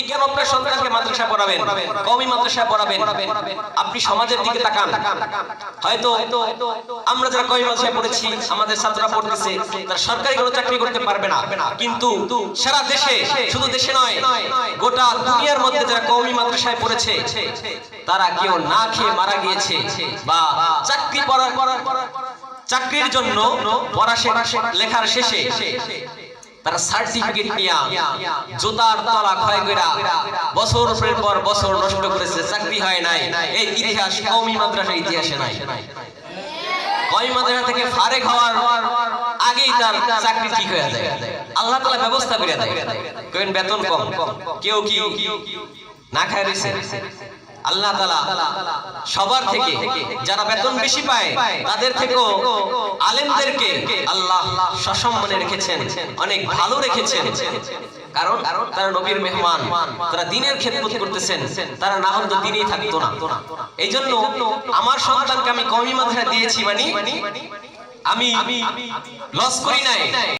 আপনি কেন আপনার সন্তানকে মাদ্রাসা পড়াবেন, কওমি মাদ্রাসা পড়াবেন। আপনি সমাজের দিকে তাকান। হয়তো আমরা যারা কওমি মাদ্রাসায় পড়েছি, আমাদের ছাত্ররা পড়তেছে, তারা সরকারি কোনো চাকরি করতে পারবে না। কিন্তু সারা দেশে, শুধু দেশে নয়, গোটা দুনিয়ার মধ্যে যারা কওমি মাদ্রাসায় পড়েছে, তারা কেউ না খেয়ে মারা গিয়েছে বা চাকরি পড়ার চাকরির জন্য পড়া লেখার শেষে তারা সার্টিফিকেট নিয়া জোতার তলা ক্ষয় বছর পর বছর নষ্ট করেছে, চাকরি হয় নাই। এই ইতিহাস কওমি মাদ্রাসার ইতিহাসে নাই। মাদ্রাসা থেকে ফারেক হওয়ার আগেই তার চাকরি ঠিক হয়ে আল্লাহ ব্যবস্থা করে দেয়। বেতন কম। কেউ কি না খায় আল্লাহ তাআলা সবার থেকে যারা বেতন বেশি পায় তাদের থেকেও আলেমদেরকে আল্লাহ সসম্মানে রেখেছেন অনেক ভালো রেখেছেন। কারণ তারা নবীর মেহমান তারা দিনের খেদমত করতেছেন তারা না হলে দিনেই থাকতো না। এই জন্য আমার সন্তানকে আমি কমি মাদ্রাসা দিয়েছি মানে আমি লস করি নাই।